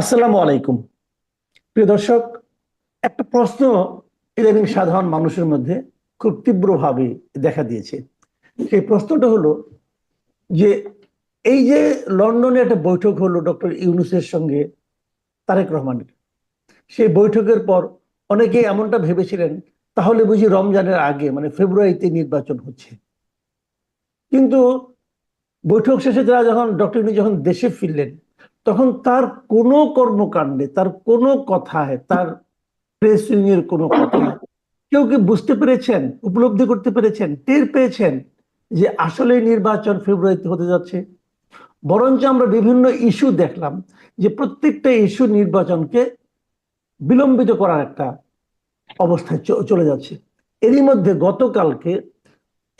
আসসালামু আলাইকুম। প্রিয় দর্শক, একটা প্রশ্ন ইদানিং সাধারণ মানুষের মধ্যে খুব তীব্রভাবে দেখা দিয়েছে। সেই প্রশ্নটা হলো যে, এই যে লন্ডনে একটা বৈঠক হলো ডক্টর ইউনুসের সঙ্গে তারেক রহমানের, সেই বৈঠকের পর অনেকে এমনটা ভেবেছিলেন, তাহলে বুঝি রমজানের আগে মানে ফেব্রুয়ারিতে নির্বাচন হচ্ছে। কিন্তু বৈঠক শেষে তারা যখন, ডক্টর ইউনুস যখন দেশে ফিরলেন তখন তার কোনো কর্মকাণ্ডে, তার কোনো কথায়, তার প্রেসিং এর কোনো কথা কেউ কি বুঝতে পেরেছেন, উপলব্ধি করতে পেরেছেন, টের পেয়েছেন যে আসলে নির্বাচন ফেব্রুয়ারিতে হতে যাচ্ছে? বরঞ্চ আমরা বিভিন্ন ইস্যু দেখলাম যে প্রত্যেকটা ইস্যু নির্বাচনকে বিলম্বিত করার একটা অবস্থায় চলে যাচ্ছে। এরই মধ্যে গতকালকে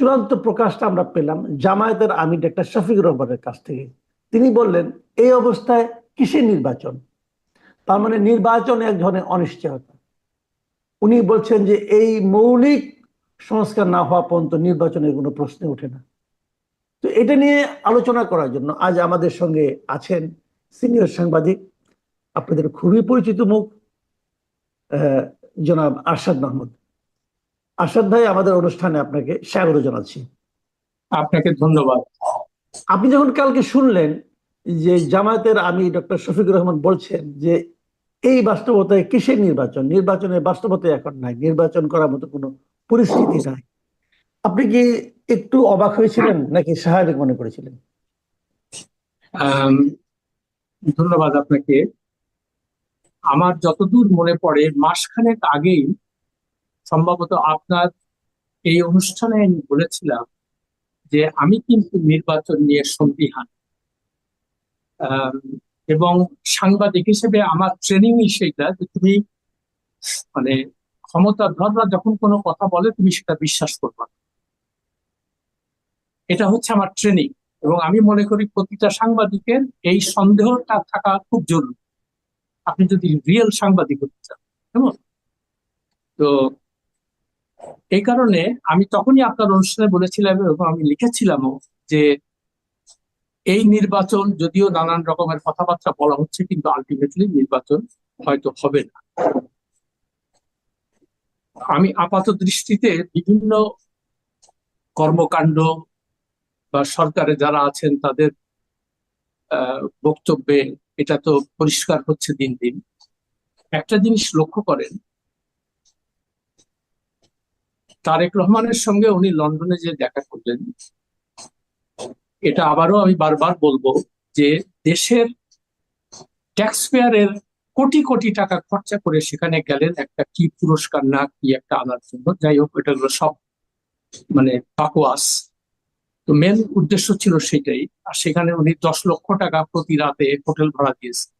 চূড়ান্ত প্রকাশটা আমরা পেলাম জামায়াতের আমির একটা শফিক রহমানের কাছ থেকে। তিনি বললেন এই অবস্থায় কিসের নির্বাচন? তার মানে নির্বাচন এক ধরনের অনিশ্চয়তা। উনি বলছেন যে এই মৌলিক সংস্কার না হওয়া পর্যন্ত নির্বাচনের কোনো প্রশ্ন ওঠে না। তো এটা নিয়ে আলোচনা করার জন্য আজ আমাদের সঙ্গে আছেন সিনিয়র সাংবাদিক আপনাদের খুবই পরিচিত মুখ আহ, জনাব আরশাদ মাহমুদ। আরশাদ ভাই আমাদের অনুষ্ঠানে আপনাকে স্বাগত জানাচ্ছি। আপনাকে ধন্যবাদ। আপনি যখন কালকে শুনলেন যে জামায়াতের আমি ডক্টর শফিকুর রহমান বলছেন যে এই বাস্তবতায় কিসের নির্বাচন? নির্বাচনের বাস্তবতা এখন নাই। নির্বাচন করার মতো কোনো পরিস্থিতি নাই। আপনি কি একটু অবাক হয়েছিলেন নাকি স্বাভাবিক মনে করেছিলেন? ধন্যবাদ আপনাকে। আমার যতদূর মনে পড়ে মাসখানেক আগেই সম্ভবত আপনার এই অনুষ্ঠানে আমি বলেছিলাম যে আমি কিন্তু নির্বাচন নিয়ে সন্দিহান। এবং সাংবাদিক হিসেবে আমার ট্রেনিংই সেইটা যে তুমি মানে ক্ষমতাধররা যখন কোনো কথা বলে তুমি সেটা বিশ্বাস করবে। এটা হচ্ছে আমার ট্রেনিং এবং আমি মনে করি প্রতিটা সাংবাদিকের এই সন্দেহটা থাকা খুব জরুরি আপনি যদি রিয়েল সাংবাদিক হতে চান, কেমন তো এই কারণে আমি তখনই আপনার অনুষ্ঠানে বলেছিলাম এবং আমি লিখেছিলামও যে এই নির্বাচন যদিও নানান রকমের কথাবার্তা বলা হচ্ছে, কিন্তু আলটিমেটলি নির্বাচন হয়তো হবে না। আমি আপাত দৃষ্টিতে বিভিন্ন কর্মকাণ্ড বা সরকারে যারা আছেন, তাদের বক্তব্যে এটা তো পরিষ্কার হচ্ছে দিন দিন। একটা জিনিস লক্ষ্য করেন, তারেক রহমানের সঙ্গে উনি লন্ডনে যে দেখা করলেন এটা আবারও আমি বারবার বলব যে দেশের ট্যাক্স পেয়ারের কোটি কোটি টাকা খরচা করে সেখানে গেলেন একটা কি পুরস্কার না কি একটা আনার জন্য। যাই হোক, এটা হলো সব মানে পাকোয়াস তো মেন উদ্দেশ্য ছিল সেটাই। আর সেখানে উনি দশ লক্ষ টাকা প্রতি রাতে হোটেল ভাড়া দিয়েছেন।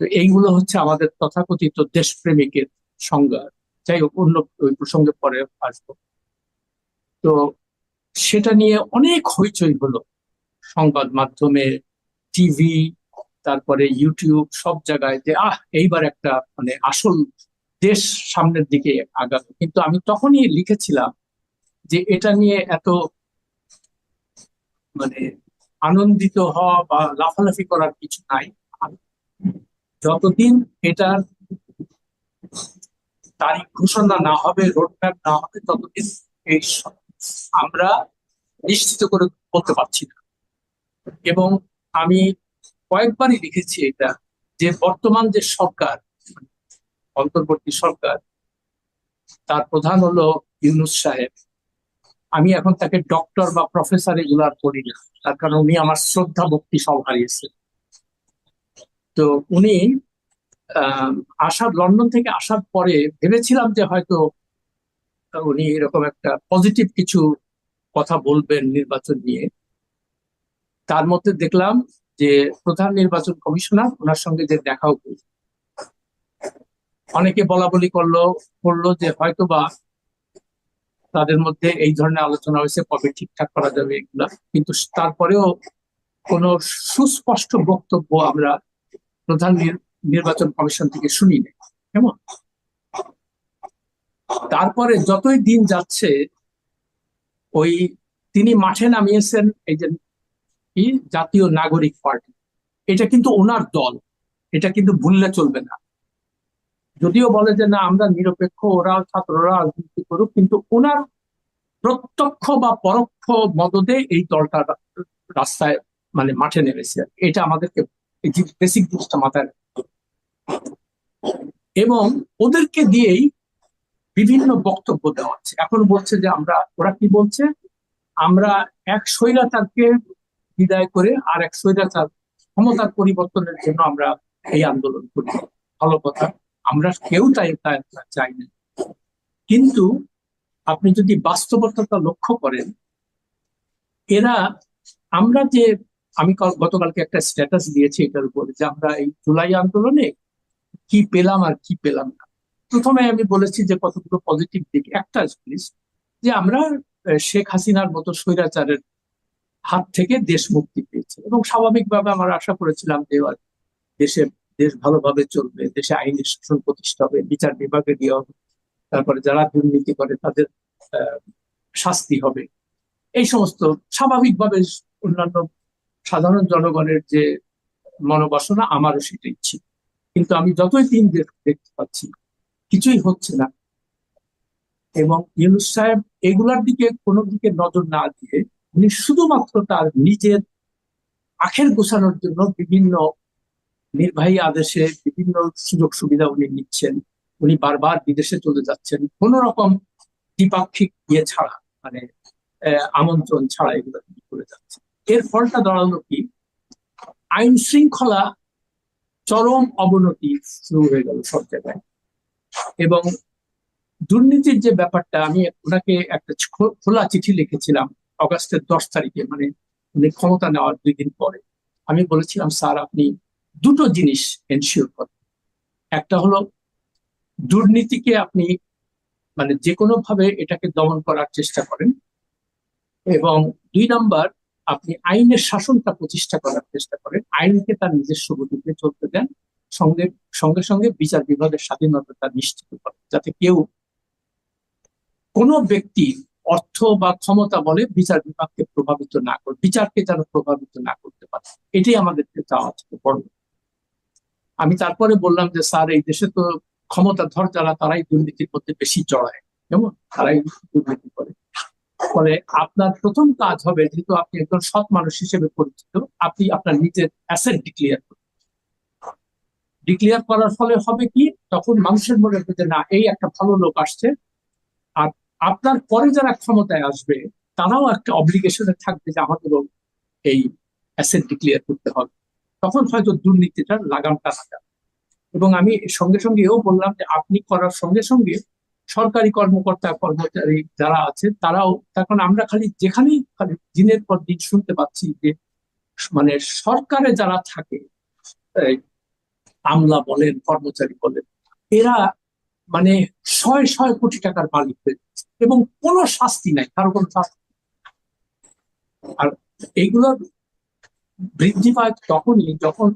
তো এইগুলো হচ্ছে আমাদের তথাকথিত দেশপ্রেমিকের সংজ্ঞা। যাই হোক, অন্য ওই প্রসঙ্গে পরে আসব। তো সেটা নিয়ে অনেক হইচই হলো। সংবাদ মাধ্যমে, টিভি, তারপরে ইউটিউব, সব জায়গায় যে, আহ, এইবার একটা মানে আসল দেশ সামনের দিকে আগাবে কিন্তু আমি তখনই লিখেছিলাম যে, এটা নিয়ে এত মানে আনন্দিত হওয়া বা লাফালাফি করার কিছু নাই। যতদিন এটার তারিখ ঘোষণা না হবে রোডম্যাপ না হবে, ততদিন এই আমরা নিশ্চিত করে বলতে পারছি না। এবং আমি কয়েকবারই লিখেছি এটা, যে বর্তমান যে সরকার, অন্তর্বর্তী সরকার, তার প্রধান হলো ইউনুস সাহেব। আমি এখন তাকে ডক্টর বা প্রফেসর এগুলো আর করি না, তার কারণ উনি আমার শ্রদ্ধা ভক্তি সব হারিয়েছেন তো উনি আসার লন্ডন থেকে আসার পরে ভেবেছিলাম যে হয়তো উনি এরকম একটা পজিটিভ কিছু কথা বলবেন নির্বাচন নিয়ে। তার মধ্যে দেখলাম যে প্রধান নির্বাচন কমিশনার ওনার সঙ্গে যে দেখাও অনেকে বলা বলি করল করল যে হয়তো বা তাদের মধ্যে এই ধরনের আলোচনা হয়েছে, কবে ঠিকঠাক করা যাবে এগুলা। কিন্তু তারপরেও কোনো সুস্পষ্ট বক্তব্য আমরা প্রধান নির- নির্বাচন কমিশন থেকে শুনি নাই কেমন? তারপরে যতই দিন যাচ্ছে, ওই তিনি মাঠে নামিয়েছেন এই যে কি? জাতীয় নাগরিক পার্টি। এটা কিন্তু ওনার দল। এটা কিন্তু ভুললে চলবে না। যদিও বলে যে, না, আমরা নিরপেক্ষ, ওরা ছাত্ররা রাজনীতি করুক, কিন্তু ওনার প্রত্যক্ষ বা পরোক্ষ মদদে এই দলটা রাস্তায় মানে মাঠে নেমেছে এটা আমাদেরকে বেসিক জিনিসটা মাথায় এবং ওদেরকে দিয়েই বিভিন্ন বক্তব্য দেওয়া হচ্ছে। এখন বলছে যে আমরা, ওরা কি বলছে? আমরা এক স্বৈরাচারকে বিদায় করে আর এক স্বৈরাচার ক্ষমতার পরিবর্তনের জন্য আমরা এই আন্দোলন করি। ভালো কথা, আমরা কেউ তাই চাই না। কিন্তু আপনি যদি বাস্তবতাটা লক্ষ্য করেন, এরা, আমরা যে, আমি কাল- গতকালকে একটা স্ট্যাটাস দিয়েছি এটার উপরে যে আমরা এই জুলাই আন্দোলনে কি পেলাম আর কি পেলাম না। প্রথমে আমি বলেছি যে কতগুলো পজিটিভ দিক। একটা জিনিস যে আমরা শেখ হাসিনার মতো স্বৈরাচারের হাত থেকে দেশ মুক্তি পেয়েছে। এবং স্বাভাবিকভাবে আমরা আশা করেছিলাম যে দেশে, দেশ ভালোভাবে চলবে, দেশে আইনের শাসন প্রতিষ্ঠা হবে, বিচার বিভাগে হবে, তারপরে যারা দুর্নীতি করে তাদের শাস্তি হবে। এই সমস্ত স্বাভাবিকভাবে অন্যান্য সাধারণ জনগণের যে মনোবাসনা, আমারও সেটাই ছিল। কিন্তু আমি যতই দিন দেখ- দেখতে পাচ্ছি কিছুই হচ্ছে না। এবং ইউনুস সাহেব এগুলার দিকে কোনো দিকে নজর না দিয়ে উনি শুধুমাত্র তার নিজের আখের গোছানোর জন্য বিভিন্ন নির্বাহী আদেশে বিভিন্ন সুযোগ সুবিধা উনি নিচ্ছেন। উনি বারবার বিদেশে চলে যাচ্ছেন। কোন রকম দ্বিপাক্ষিক ইয়ে ছাড়া মানে আমন্ত্রণ ছাড়া এগুলো করে যাচ্ছে এর ফলটা দাঁড়াল কি? আইন শৃঙ্খলা চরম অবনতি শুরু হয়ে গেল সব জায়গায়। এবং দুর্নীতির যে ব্যাপারটা, আমি ওনাকে একটা খোলা চিঠি লিখেছিলাম অগাস্টের দশ তারিখে মানে উনি ক্ষমতা নেওয়ার দুই দিন পরে। আমি বলেছিলাম, স্যার, আপনি দুটো জিনিস এনশিওর করেন। একটা হলো, দুর্নীতিকে আপনি মানে যে ভাবে এটাকে দমন করার চেষ্টা করেন এবং দুই নাম্বার, আপনি আইনের শাসনটা প্রতিষ্ঠা করার চেষ্টা করেন। আইনকে তার নিজস্ব গতিতে চলতে দেন। সঙ্গে সঙ্গে সঙ্গে বিচার বিভাগের স্বাধীনতা নিশ্চিত করে, যাতে কেউ কোনো ব্যক্তি অর্থ বা ক্ষমতা বলে বিচার বিভাগকে প্রভাবিত না করে, বিচারকে যেন প্রভাবিত না করতে পারে। এটাই আমাদেরকে চাওয়া থেকে বড় আমি তারপরে বললাম যে, স্যার, এই দেশে তো ক্ষমতাধর যারা, তারাই দুর্নীতির মধ্যে বেশি জড়ায়। কেমন? তারাই দুর্নীতি করে। ফলে আপনার প্রথম কাজ হবে, যেহেতু আপনি একজন সৎ মানুষ হিসেবে পরিচিত, আপনি আপনার নিজের অ্যাসেট ডিক্লিয়ার করুন। ডিক্লিয়ার করার ফলে হবে কি? তখন মানুষের মনে হবে না, এই একটা ভালো লোক আসছে। আর আপনার পরে যারা ক্ষমতায় আসবে, তারাও একটা অব্লিগেশনে থাকবে যে আমাদেরও এই অ্যাসেট ডিক্লিয়ার করতে হবে। তখন হয়তো দুর্নীতিটার লাগামটা লাগাবে এবং আমি সঙ্গে সঙ্গে এও বললাম যে, আপনি করার সঙ্গে সঙ্গে সরকারি কর্মকর্তা, কর্মচারী যারা আছে, তারাও তখন আমরা খালি যেখানেই খালি দিনের পর দিন শুনতে পাচ্ছি যে মানে সরকারে যারা থাকে আমলা বলেন, কর্মচারী বলেন, এরা মানে শয় শয় কোটি টাকার মালিক হয়ে এবং কোনো শাস্তি নাই, কারও কোনো শাস্তি। আর এইগুলোর বৃদ্ধি পায় তখনই যখন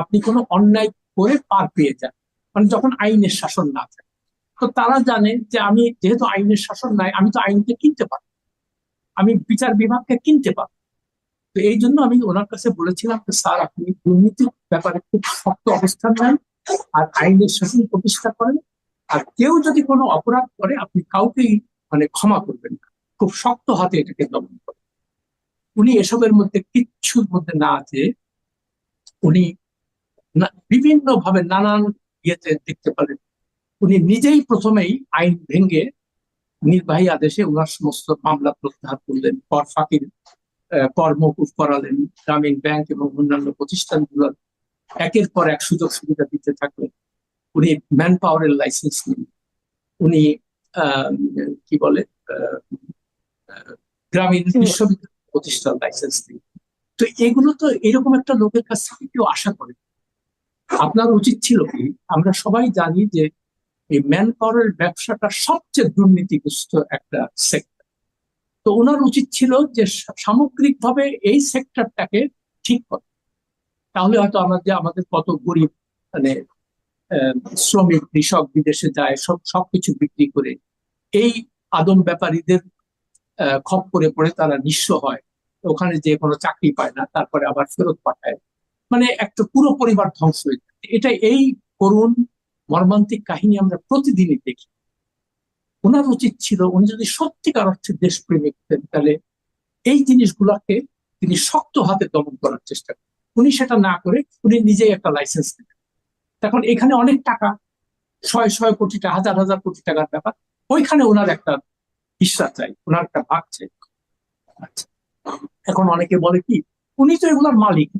আপনি কোনো অন্যায় করে পার পেয়ে যান মানে যখন আইনের শাসন না থাকে। তো তারা জানে যে আমি যেহেতু আইনের শাসন নাই, আমি তো আইনকে কিনতে পারি আমি বিচার বিভাগকে কিনতে পারি তো এই জন্য আমি ওনার কাছে বলেছিলাম যে, স্যার, আপনি দুর্নীতির ব্যাপারে খুব শক্ত অবস্থান নেন আর আইনের শাসন প্রতিষ্ঠা করেন। আর কেউ যদি কোনো অপরাধ করে, আপনি কাউকেই মানে ক্ষমা করবেন না। খুব শক্ত হাতে এটাকে দমন করেন। উনি এসবের মধ্যে কিচ্ছুর মধ্যে না আছে। উনি বিভিন্ন ভাবে নানান ইয়েতে দেখতে পারেন। উনি নিজেই প্রথমেই আইন ভেঙে নির্বাহী আদেশে ওনার সমস্ত মামলা প্রত্যাহার করলেন। কর ফাঁকির কর মকুফ করালেন গ্রামীণ ব্যাংক এবং অন্যান্য প্রতিষ্ঠানগুলোর একের পর এক সুযোগ সুবিধা দিতে থাকলেন উনি ম্যান পাওয়ারের লাইসেন্স নিন উনি কি বলে গ্রামীণ বিশ্ববিদ্যালয় প্রতিষ্ঠান লাইসেন্স নিন তো এগুলো তো এরকম একটা লোকের কাছ থেকে কেউ আশা করে। আপনার উচিত ছিল কি, আমরা সবাই জানি যে এই ম্যান পাওয়ারের ব্যবসাটা সবচেয়ে দুর্নীতিগ্রস্ত একটা সেক্টর তো ওনার উচিত ছিল যে সামগ্রিকভাবে এই সেক্টরটাকে ঠিক করা। তাহলে হয়তো আমাদের আমাদের কত গরিব মানে শ্রমিক কৃষক বিদেশে যায় সব সবকিছু বিক্রি করে এই আদম ব্যাপারীদের আহ, খপ্পরে পড়ে তারা নিঃস্ব হয়। ওখানে যে কোনো চাকরি পায় না তারপরে আবার ফেরত পাঠায়। মানে একটা পুরো পরিবার ধ্বংস হয়ে যায়। এটা এই করুণ মর্মান্তিক কাহিনী আমরা প্রতিদিনই দেখি। ওনার উচিত ছিল উনি যদি সত্যিকার অর্থে দেশপ্রেমিক হতেন, তাহলে এই জিনিসগুলোকে তিনি শক্ত হাতে দমন করার চেষ্টা করেন উনি সেটা না করে উনি নিজেই একটা লাইসেন্স নেন তখন এখানে অনেক টাকা, ছয় ছয় কোটি টাকা, হাজার হাজার কোটি টাকার ব্যাপার, ওইখানে ওনার একটা হিস্সা চাই, ওনার একটা ভাগ চাই। আচ্ছা এখন অনেকে বলে কি, উনি তো এগুলার মালিক।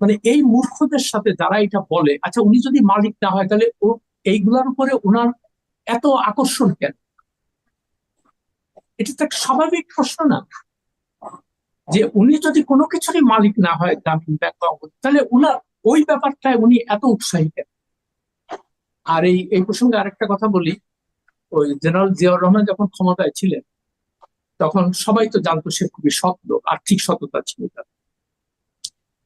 মানে এই মূর্খদের সাথে যারা এটা বলে আচ্ছা উনি যদি মালিক না হয়, তাহলে ও এইগুলার উপরে ওনার এত আকর্ষণ কেন? এটা তো একটা স্বাভাবিক প্রশ্ন না। যে উনি যদি কোনো কিছুরই মালিক না হয় গ্রামীণ ব্যাংক তাহলে উনার ওই ব্যাপারটায় উনি এত উৎসাহী কেন? আর এই এই প্রসঙ্গে আরেকটা কথা বলি। ওই জেনারেল জিয়াউর রহমান যখন ক্ষমতায় ছিলেন, তখন সবাই তো জানতো সে খুবই সৎ লোক, আর্থিক সততা ছিল তার।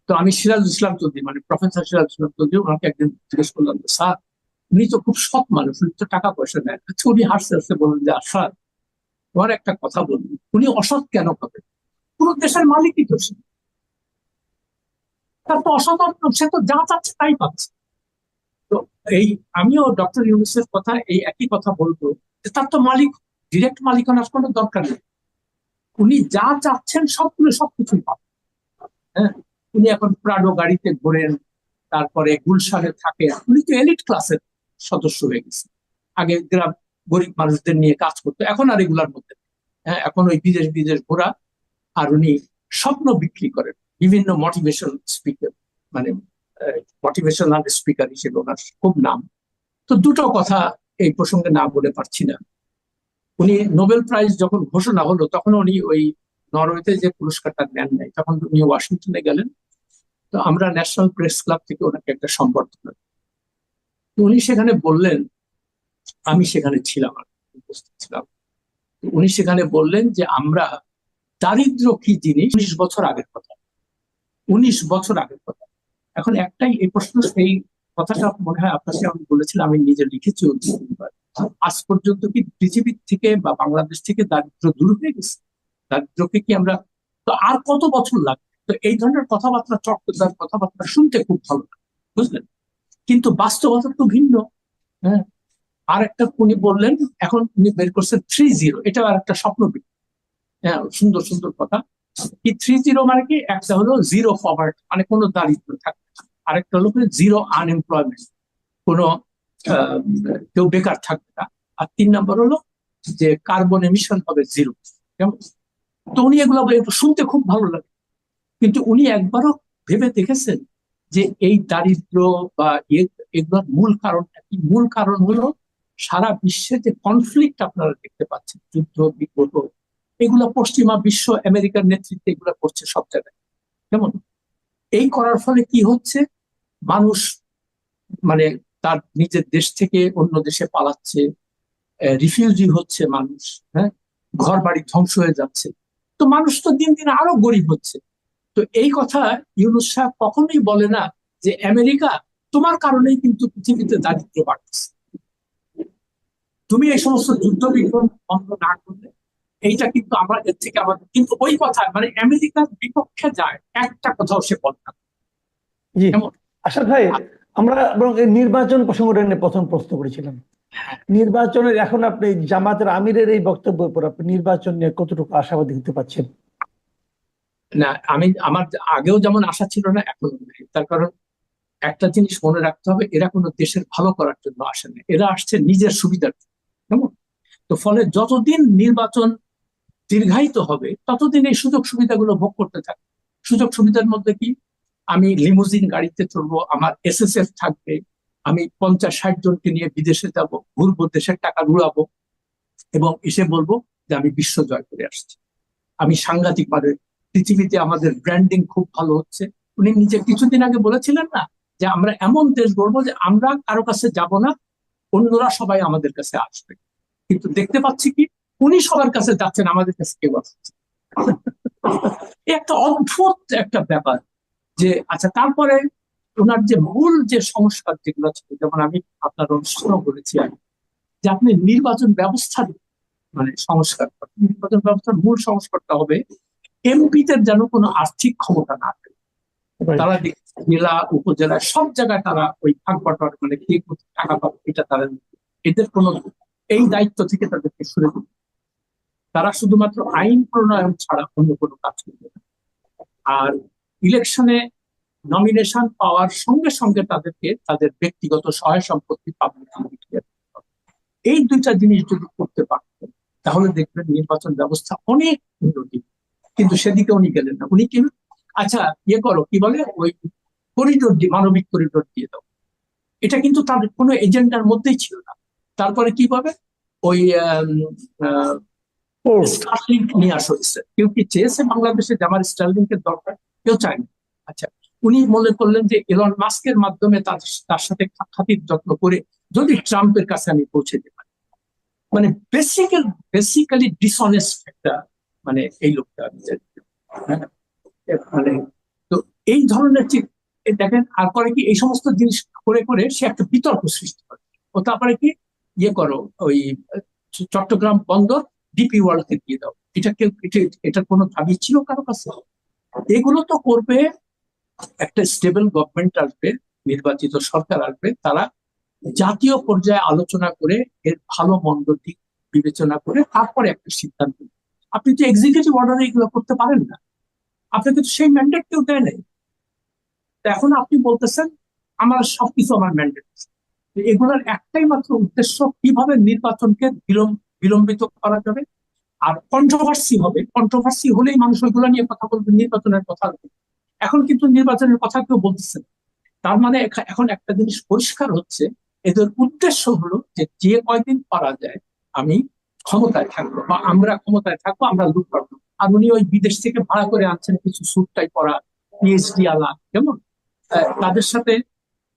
তো আমি সিরাজ ইসলাম চৌধুরী মানে প্রফেসর সিরাজ ইসলাম চৌধুরী, ওনাকে একদিন জিজ্ঞেস করলাম স্যার উনি তো খুব সৎ মানুষ, উনি তো টাকা পয়সা নেয় আচ্ছা উনি হাসতে হাসতে বললেন যে স্যার তোমার একটা কথা বলুন উনি অসৎ কেন হবে? পুরো দেশের মালিকই তো সে তার তো অসৎ সে তো যা চাচ্ছে তাই পাচ্ছে। তো এই আমিও ডক্টর ইউনুসের কথা, এই একই কথা বলব যে, তার তো মালিক, ডিরেক্ট মালিকানার কোনো দরকার নেই। উনি যা চাচ্ছেন সবগুলো সবকিছুই পাবেন। হ্যাঁ? উনি এখন প্রাডো গাড়িতে ঘোরেন, তারপরে গুলশানে থাকেন। উনি তো এলিট ক্লাসের সদস্য হয়ে গেছে। আগে গ্রাম গরিব মানুষদের নিয়ে কাজ করতো, এখন আর এগুলার মধ্যে হ্যাঁ এখন ওই বিদেশ বিদেশ ঘোরা আর উনি স্বপ্ন বিক্রি করেন, বিভিন্ন মোটিভেশন স্পিকার মানে মোটিভেশনাল স্পিকার হিসেবে ওনার খুব নাম। তো দুটো কথা এই প্রসঙ্গে না বলে পারছি না। উনি নোবেল প্রাইজ যখন ঘোষণা হলো, তখন উনি ওই নরওয়েতে যে পুরস্কারটা নেন নাই, তখন উনি ওয়াশিংটনে গেলেন। তো আমরা ন্যাশনাল প্রেস ক্লাব থেকে ওনাকে একটা সম্বর্ধনা উনি সেখানে বললেন, আমি সেখানে ছিলাম উপস্থিত ছিলাম। উনি সেখানে বললেন যে, আমরা দারিদ্র কি জিনিস? উনিশ বছর আগের কথা। উনিশ বছর আগের কথা। এখন একটাই, এই প্রশ্ন সেই কথাটা মনে হয় আপনার আপনাকে আমি বলেছিলাম, আমি নিজে লিখেছি। আজ পর্যন্ত কি পৃথিবীর থেকে বা বাংলাদেশ থেকে দারিদ্র দূর হয়ে গেছে? দারিদ্রকে কি আমরা, তো আর কত বছর লাগবে? তো এই ধরনের কথাবার্তা চট্টগ্রাম কথাবার্তা শুনতে খুব ভালো লাগে, বুঝলেন? কিন্তু বাস্তবতা তো ভিন্ন। হ্যাঁ? আর একটা উনি বললেন, এখন উনি বের করছেন থ্রি জিরো এটা আর একটা স্বপ্ন। হ্যাঁ সুন্দর সুন্দর কথা। কি থ্রি জিরো মানে কি? একটা হলো জিরো পভার্টি মানে কোনো দারিদ্র থাকবে। আরেকটা হলো জিরো আনএমপ্লয়মেন্ট কোনো কেউ বেকার থাকবে না। আর তিন নম্বর হলো যে কার্বন এমিশন হবে জিরো কেমন? তো উনি এগুলো শুনতে খুব ভালো লাগে। কিন্তু উনি একবারও ভেবে দেখেছেন যে এই দারিদ্র বা এগুলোর মূল কারণটা কি? মূল কারণ হলো সারা বিশ্বে যে কনফ্লিক্ট আপনারা দেখতে পাচ্ছেন, যুদ্ধ, বিগ্রহ, এগুলো পশ্চিমা বিশ্ব, আমেরিকার নেতৃত্বে এগুলো করছে সব জায়গায়। কেমন? এই করার ফলে কি হচ্ছে? মানুষ মানে তার নিজের দেশ থেকে অন্য দেশে পালাচ্ছে রিফিউজি হচ্ছে মানুষ হ্যাঁ? ঘর বাড়ি ধ্বংস হয়ে যাচ্ছে। তো মানুষ তো দিন দিন আরও গরিব হচ্ছে। তো এই কথা ইউনুস সাহেব কখনোই বলে না যে আমেরিকা তোমার কারণেই কিন্তু পৃথিবীতে দারিদ্র বাড়তেছে। তুমি এই সমস্ত যুদ্ধ বিগ্রহ বন্ধ না করলে এইটা কিন্তু আমরা এর থেকে আমাদের কিন্তু ওই কথা মানে আমেরিকার বিপক্ষে যায় একটা কথাও সে বলে না? আশাদ ভাই আমরা বরং এই নির্বাচন প্রসঙ্গটা নিয়ে প্রথম প্রশ্ন করেছিলাম। নির্বাচনের এখন আপনি জামাতের আমিরের এই বক্তব্যের উপর আপনি নির্বাচন নিয়ে কতটুকু আশাবাদী হতে পারছেন? না, আমি আমার আগেও যেমন আশা ছিল না, এখন তার কারণ একটা জিনিস মনে রাখতে হবে, এরা কোনো দেশের ভালো করার জন্য আসে না। এরা আসছে নিজের সুবিধার কেমন? তো ফলে যতদিন নির্বাচন দীর্ঘায়িত হবে, ততদিন এই সুযোগ সুবিধাগুলো ভোগ করতে থাকে। সুযোগ সুবিধার মধ্যে কি? আমি লিমুজিন গাড়িতে চলবো আমার এস এস এসএসএফ থাকবে, আমি পঞ্চাশ, ষাট জনকে নিয়ে বিদেশে যাব, ঘুরবো, দেশের টাকা উড়াবো এবং এসে বলব যে আমি বিশ্ব জয় করে আসছি। আমি সাংঘাতিক ভাবে পৃথিবীতে আমাদের ব্র্যান্ডিং খুব ভালো হচ্ছে উনি নিজে কিছুদিন আগে বলেছিলেন না যে আমরা এমন দেশ গড়বো যে আমরা কারও কাছে যাব না, অন্যরা সবাই আমাদের কাছে আসবে কিন্তু দেখতে পাচ্ছি কি, উনি সবার কাছে যাচ্ছেন, আমাদের কাছে কেউ আসছে একটা অদ্ভুত একটা ব্যাপার যে আচ্ছা তারপরে ওনার যে মূল যে সংস্কার যেগুলো ছিল, যেমন আমি আপনার অনুষ্ঠানও বলেছি আমি যে আপনি নির্বাচন ব্যবস্থা মানে সংস্কার। নির্বাচন ব্যবস্থার মূল সংস্কারটা হবে এমপিদের যেন কোনো আর্থিক ক্ষমতা না থাকে। তারা জেলা উপজেলা সব জায়গায় তারা ওই ভাগ বাটোয়ার মানে কে টাকা পাবে এটা তারা এদের কোনো এই দায়িত্ব থেকে তাদেরকে সরে দিতে তারা শুধুমাত্র আইন প্রণয়ন ছাড়া অন্য কোনো কাজ করবে না। আর ইলেকশনে নমিনেশন পাওয়ার সঙ্গে সঙ্গে তাদেরকে তাদের ব্যক্তিগত সহায় সম্পত্তি পাবলিক এই দুইটা জিনিস যদি করতে পারতেন তাহলে দেখবেন নির্বাচন ব্যবস্থা অনেক উন্নতি কিন্তু সেদিকে উনি গেলেন না। উনি কি আচ্ছা ইয়ে করো কি বলে? ওই করিডোর দিয়ে মানবিক করিডোর দিয়ে দাও। এটা কিন্তু তার কোনো এজেন্ডার মধ্যেই ছিল না। তারপরে কি পাবে? ওই. স্টারলিংক নিয়ে আসা হয়েছে কেউ কি চেয়েছে বাংলাদেশে যে আমার স্টারলিংকের দরকার? কেউ চায়নি। আচ্ছা উনি মনে করলেন যে এলন মাস্কের মাধ্যমে তার তার সাথে খাতির যত্ন করে যদি ট্রাম্পের কাছে আমি পৌঁছে দিতে পারি মানে বেসিক্যাল বেসিক্যালি ডিসঅনেস্ট একটা মানে এই লোকটা আমি। হ্যাঁ? মানে তো এই ধরনের এ দেখেন, আর করে কি এই সমস্ত জিনিস করে করে সে একটা বিতর্ক সৃষ্টি করে ও তারপরে কি ইয়ে করো, ওই চট্টগ্রাম বন্দর ডিপি ওয়ার্ল্ডকে দিয়ে দাও এটা কেউ এটা- এটার কোনো দাবি ছিল কারও কাছে এগুলো তো করবে, একটা স্টেবল গভর্নমেন্ট আসবে, নির্বাচিত সরকার আসবে, তারা জাতীয় পর্যায়ে আলোচনা করে, এর ভালো মন্দ দিক বিবেচনা করে তারপরে একটা সিদ্ধান্ত। আপনি তো এক্সিকিউটিভ অর্ডারে এগুলো করতে পারেন না। আপনাকে তো সেই ম্যান্ডেট কেউ দেয় নাই। এখন আপনি বলতেছেন, আমার সবকিছু আমার ম্যান্ডেট এগুলোর একটাই মাত্র উদ্দেশ্য, কীভাবে নির্বাচনকে বিলম্ব বিলম্বিত করা যাবে আর কন্ট্রোভার্সি হবে। কন্ট্রোভার্সি হলেই মানুষ ওইগুলো নিয়ে কথা বলবে, নির্বাচনের কথা। এখন কিন্তু নির্বাচনের কথা কেউ বলতেছে তার মানে এখা- এখন একটা জিনিস পরিষ্কার হচ্ছে, এদের উদ্দেশ্য হলো যে যে কয়দিন পারা যায়, আমি ক্ষমতায় থাকব বা আমরা ক্ষমতায় থাকব, আমরা লুট পাবো আর উনি ওই বিদেশ থেকে ভাড়া করে আনছেন কিছু স্যুটটাই পরা পিএইচডি আলা কেমন তাদের সাথে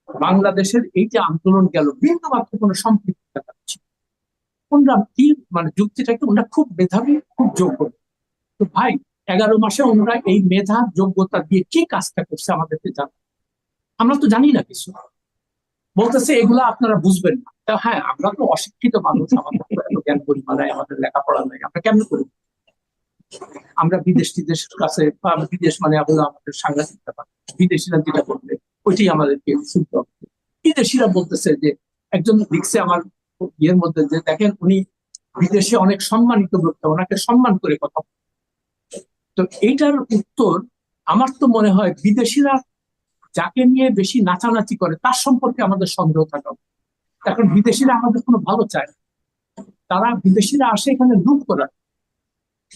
বাংলাদেশের এই যে আন্দোলন গেল বিন্দু মাত্র কোনো সম্পৃক্ততা পাচ্ছি ওনারা কি মানে যুক্তিটাকে ওনারা খুব মেধাবী, খুব যোগ্য। তো ভাই, এগারো মাসে ওনারা এই মেধা, যোগ্যতা দিয়ে কি কাজটা করছে আমাদেরকে জানা আমরা তো জানি না কিছু। বলতেছে, এগুলো আপনারা বুঝবেন না। তা হ্যাঁ আমরা তো অশিক্ষিত মানুষ, আমাদের এত জ্ঞান পরিমাণ আমাদের লেখাপড়া নাই। আমরা কেমন করি আমরা বিদেশ টিদেশের কাছে বিদেশ মানে আমাদের সাংঘাতিক ব্যাপার, বিদেশিরা যেটা করবে ওইটাই আমাদেরকে শুনতে হবে। বিদেশিরা বলতেছে যে, একজন লিখছে আমার ইয়ের মধ্যে যে, দেখেন, উনি বিদেশে অনেক সম্মানিত ব্যক্তি ওনাকে সম্মান করে কথা। তো এইটার উত্তর আমার তো মনে হয় বিদেশিরা যাকে নিয়ে বেশি নাচানাচি করে, তার সম্পর্কে আমাদের সন্দেহ থাকা। এখন বিদেশিরা আমাদের কোনো ভালো চায়। তারা বিদেশিরা আসে এখানে লুট করার।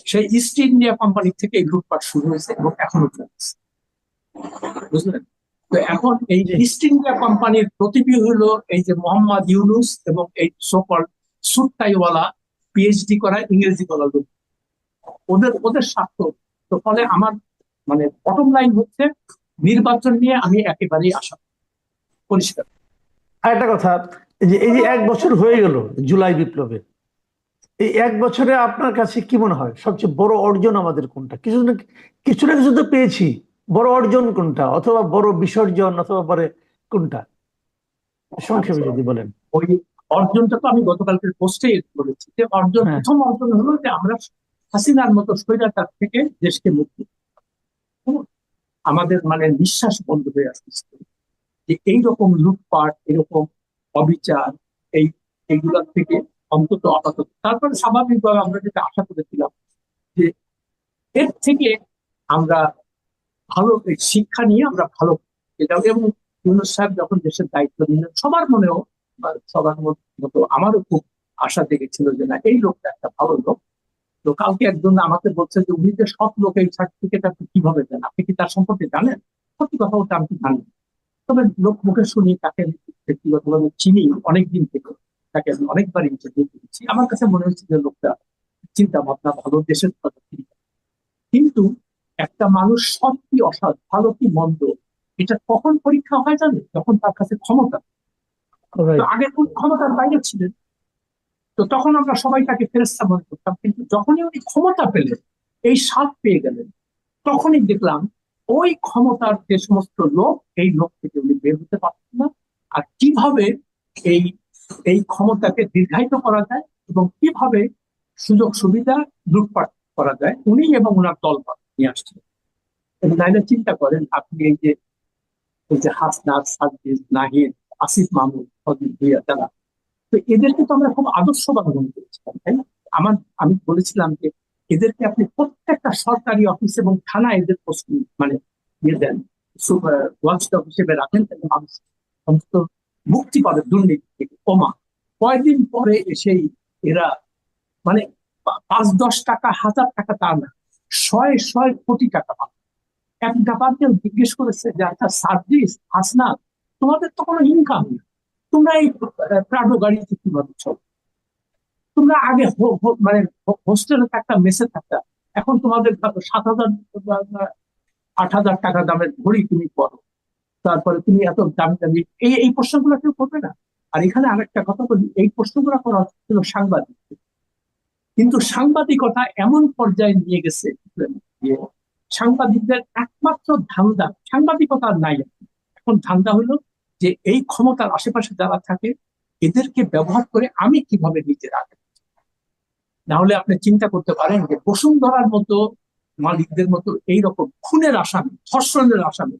সেই ইস্ট ইন্ডিয়া কোম্পানি থেকে এই লুটপাট শুরু হয়েছে এবং এখনও চলছে। বুঝলেন? তো এখন এই ইস্ট ইন্ডিয়া কোম্পানির প্রতিবি হলো এই যে মোহাম্মদ ইউনুস এবং এই সকল সুটটাইওয়ালা পিএইচডি করা ইংরেজি বলা লোক। ওদের ওদের স্বার্থ। তো ফলে আমার মানে বটম লাইন হচ্ছে নির্বাচন নিয়ে আমি একেবারেই আশা পরিষ্কার। আর একটা কথা এই যে এই যে এক বছর হয়ে গেল জুলাই বিপ্লবে এই এক বছরে আপনার কাছে কি মনে হয়? সবচেয়ে বড় অর্জন আমাদের কোনটা? কিছু না কিছু না কিছু তো পেয়েছি। বড় অর্জন কোনটা? অথবা বড় বিসর্জন অথবা পরে কোনটা? সংক্ষেপে যদি বলেন। ওই অর্জনটা তো আমি গতকালকের পোস্টে বলেছি যে অর্জন হ্যাঁ। প্রথম অর্জন হলো যে আমরা হাসিনার মতো স্বৈরাচার থেকে দেশকে মুক্তি? আমাদের মানে নিঃশ্বাস বন্ধ হয়ে আসতেছে। যে এইরকম লুটপাট এরকম অবিচার, এই এইগুলোর থেকে অন্তত আপাতত। তারপরে স্বাভাবিকভাবে আমরা যেটা আশা করেছিলাম যে এর থেকে আমরা ভালো শিক্ষা নিয়ে আমরা ভালো এবং ইউনুস সাহেব যখন দেশের দায়িত্ব নিলেন, সবার মনেও সবার মতো আমারও খুব আশা জেগেছিল যে না, এই লোকটা একটা ভালো লোক। তো কালকে একজন আমাকে বলছে যে উনি যে সৎ লোক এই সার্টিফিকেট আপনি কীভাবে দেন? আপনি কি তার সম্পর্কে জানেন? সত্যি কথা ওটা আমি জানি তবে লোক মুখে শুনি তাকে ব্যক্তিগতভাবে চিনি অনেকদিন থেকে তাকে আমি অনেকবার ইন্টারভিউ করেছি। আমার কাছে মনে হচ্ছে যে লোকটা চিন্তা ভাবনা ভালো দেশের কথা কিন্তু একটা মানুষ সৎ কি অসৎ ভালো কি মন্দ এটা কখন পরীক্ষা হয় জানে যখন তার কাছে ক্ষমতা। আগে কোন ক্ষমতার বাইরে ছিলেন? তো তখন আমরা সবাই তাকে ফেরেস্তা মনে করতাম। কিন্তু যখনই উনি ক্ষমতা পেলেন, এই স্বাদ পেয়ে গেলেন, তখনই দেখলাম ওই ক্ষমতার যে সমস্ত লোক, এই লোক থেকে উনি বের হতে পারছেন না। আর কীভাবে এই এই ক্ষমতাকে দীর্ঘায়িত করা যায় এবং কীভাবে সুযোগ সুবিধা লুটপাট করা যায়, উনি এবং ওনার দল নিয়ে আসছেন এবং নাইলে চিন্তা করেন, আপনি এই যে এই যে হাসনাত সাদ্দিস নাহিদ, আসিফ মাহমুদ অজিত ভুইয়া, তারা তো এদেরকে তো আমরা খুব আদর্শবাদ মনে করেছিলাম তাই আমার, আমি বলেছিলাম যে এদেরকে আপনি প্রত্যেকটা সরকারি অফিস এবং থানা এদের মানে দিয়ে দেন ওয়াচডগ হিসেবে রাখেন তাহলে মানুষ অন্তত মুক্তি পাবে দুর্নীতি থেকে, ওমা। কয়দিন পরে এসেই এরা মানে পাঁচ, দশ টাকা, হাজার টাকা তা না, শয়ে শয়ে কোটি টাকা পাবে। এক ব্যাপারকে জিজ্ঞেস করেছে যে আচ্ছা সার্ভিস হাসনা তোমাদের তো কোনো ইনকাম নেই। তোমরা এই প্রাডো গাড়িতে কীভাবে চলো তোমরা আগে মানে হোস্টেলে থাকতা মেসে থাকতা। এখন তোমাদের সাত হাজার, আট হাজার টাকা দামের ঘড়ি তুমি পড়ো তারপরে তুমি এত দামি দামি, এই এই প্রশ্নগুলো কেউ করবে না। আর এখানে আরেকটা কথা বলি, এই প্রশ্নগুলো করা ছিল সাংবাদিক কিন্তু সাংবাদিকতা এমন পর্যায়ে নিয়ে গেছে সাংবাদিকদের একমাত্র ধান্দা, সাংবাদিকতা নাই। এখন ধান্দা হলো যে এই ক্ষমতার আশেপাশে যারা থাকে, এদেরকে ব্যবহার করে আমি কীভাবে নিজের আগে না হলে আপনি চিন্তা করতে পারেন যে বসুন্ধরার মতো মালিকদের মতো এইরকম খুনের আসামি, ধর্ষণের আসামি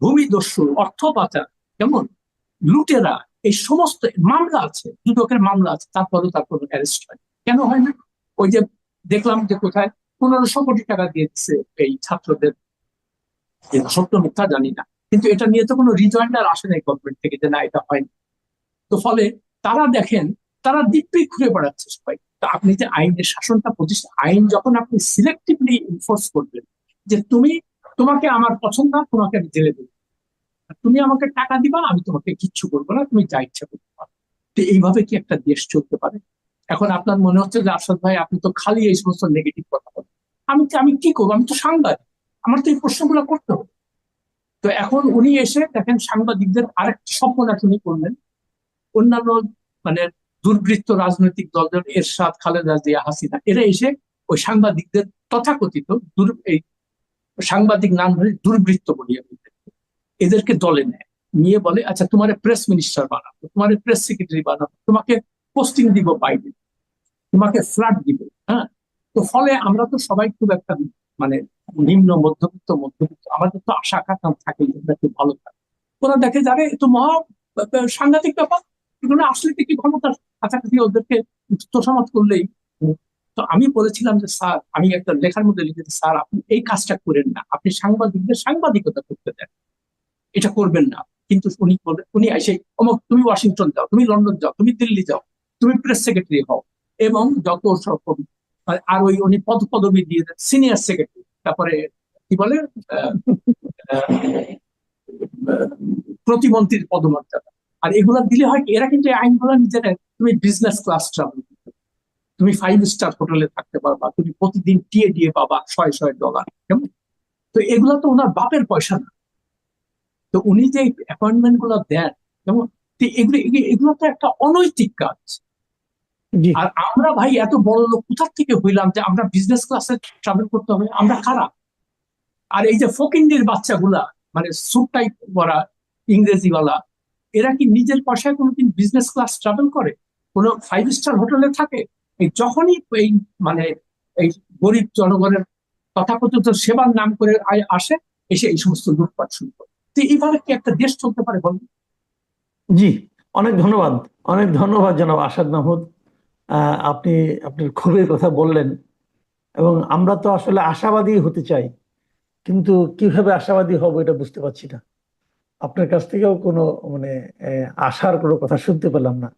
ভূমিদস্যু অর্থ পাচার, কেমন? লুটেরা, এই সমস্ত মামলা আছে, দুদকের মামলা আছে, তারপরেও তার কোনো অ্যারেস্ট হয়। কেন হয় না? ওই যে দেখলাম যে কোথায় পনেরোশো কোটি টাকা দিয়েছে এই ছাত্রদের সত্য মিথ্যা জানি না। কিন্তু এটা নিয়ে তো কোনো রিজয়েন্ডার আসে নাই গভর্নমেন্ট থেকে যে না, এটা হয়নি। তো ফলে তারা দেখেন, তারা দিব্যি ঘুরে বেড়াচ্ছে সবাই। তা আপনি যে আইনের শাসনটা প্রতিষ্ঠা, আইন যখন আপনি সিলেক্টিভলি ইনফোর্স করবেন, যে তুমি তোমাকে আমার পছন্দ, তোমাকে আমি জেলে দেবো। তুমি আমাকে টাকা দিবা, আমি তোমাকে কিচ্ছু করব না, তুমি যা ইচ্ছা করতে পারো। তো এইভাবে কি একটা দেশ চলতে পারে? এখন আপনার মনে হচ্ছে যে আসাদ ভাই, আপনি তো খালি এই সমস্ত নেগেটিভ কথা বলেন। আমি আমি কি করব? আমি তো সাংবাদিক। আমার তো এই প্রশ্নগুলো করতে হবে। তো এখন উনি এসে দেখেন সাংবাদিকদের আরেকটা স্বপ্ন উনি করলেন। অন্যান্য মানে দুর্বৃত্ত রাজনৈতিক দল যেমন এরশাদ, খালেদা জিয়া, হাসিনা, এরা এসে ওই সাংবাদিকদের তথাকথিত দুর, এই সাংবাদিক নাম ধরে দুর্বৃত্ত বলি এদেরকে। এদেরকে দলে নেয়। নিয়ে বলে আচ্ছা তোমার প্রেস মিনিস্টার বানাবো, তোমার প্রেস সেক্রেটারি বানাবো, তোমাকে পোস্টিং দিব বাইরে তোমাকে ফ্ল্যাট দিব। হ্যাঁ? তো ফলে আমরা তো সবাই খুব একটা মানে নিম্ন, মধ্যবিত্ত মধ্যবিত্ত। আমাদের তো আশা আকাঙ্ক্ষা থাকে একটু ভালো থাকে। ওরা দেখে যাবে, এ তো মহা সাংঘাতিক ব্যাপার। এগুলো আসলে কি ক্ষমতার কাছাকাছি ওদেরকে তোষামত করলেই। তো আমি বলেছিলাম যে, স্যার, আমি একটা লেখার মধ্যে লিখেছি, স্যার, আপনি এই কাজটা করেন না। আপনি সাংবাদিকদের সাংবাদিকতা করতে দেন। এটা করবেন না। কিন্তু উনি উনি এসে, অমুক, তুমি ওয়াশিংটন যাও, তুমি লন্ডন যাও, তুমি দিল্লি যাও, তুমি প্রেস সেক্রেটারি হও। এবং যত সব আর- আর ওই উনি পদ, পদবি দিয়ে দেন, সিনিয়র সেক্রেটারি। তারপরে কি বলে? প্রতিমন্ত্রীর পদমর্যাদা। আর এগুলা দিলে হয় কি, এরা কিন্তু আইনগুলো নিজেরা তুমি বিজনেস ক্লাস ট্রাভেল তুমি ফাইভ স্টার হোটেলে থাকতে পারবা, তুমি প্রতিদিন টিএ দিয়ে পাবা ছয় ছয় ডলার কেমন? তো এগুলো তো ওনার বাপের পয়সা না। তো উনি যে অ্যাপয়েন্টমেন্টগুলো দেন, কেমন? এগুলো, এগুলো- তো একটা অনৈতিক কাজ। আর আমরা ভাই এত বড় লোক কোথা থেকে হইলাম যে আমরা বিজনেস ক্লাসে ট্রাভেল করতে হবে? আমরা খারাপ আর এই যে ফকিন্ডির বাচ্চাগুলা মানে স্যুট টাইপ পরা ইংরেজিওয়ালা এরা কি নিজের পয়সায় কোনোদিন বিজনেস ক্লাস ট্রাভেল করে? কোনো ফাইভ স্টার হোটেলে থাকে? এই যখনই এই মানে এই গরিব জনগণের তথাকথিত সেবার নাম করে আয়- আসে এসে এই সমস্ত লুটপাট শুরু করে। তো এইভাবে কি একটা দেশ চলতে পারে বলুন? জি অনেক ধন্যবাদ। অনেক ধন্যবাদ জনাব আসাদ মাহমুদ। আপনি আপনার ক্ষোভের কথা বললেন। এবং আমরা তো আসলে আশাবাদী হতে চাই, কিন্তু কীভাবে আশাবাদী হব এটা বুঝতে পারছি না। আপনার কাছ থেকেও কোনো মানে আশার কোনো কথা শুনতে পেলাম না।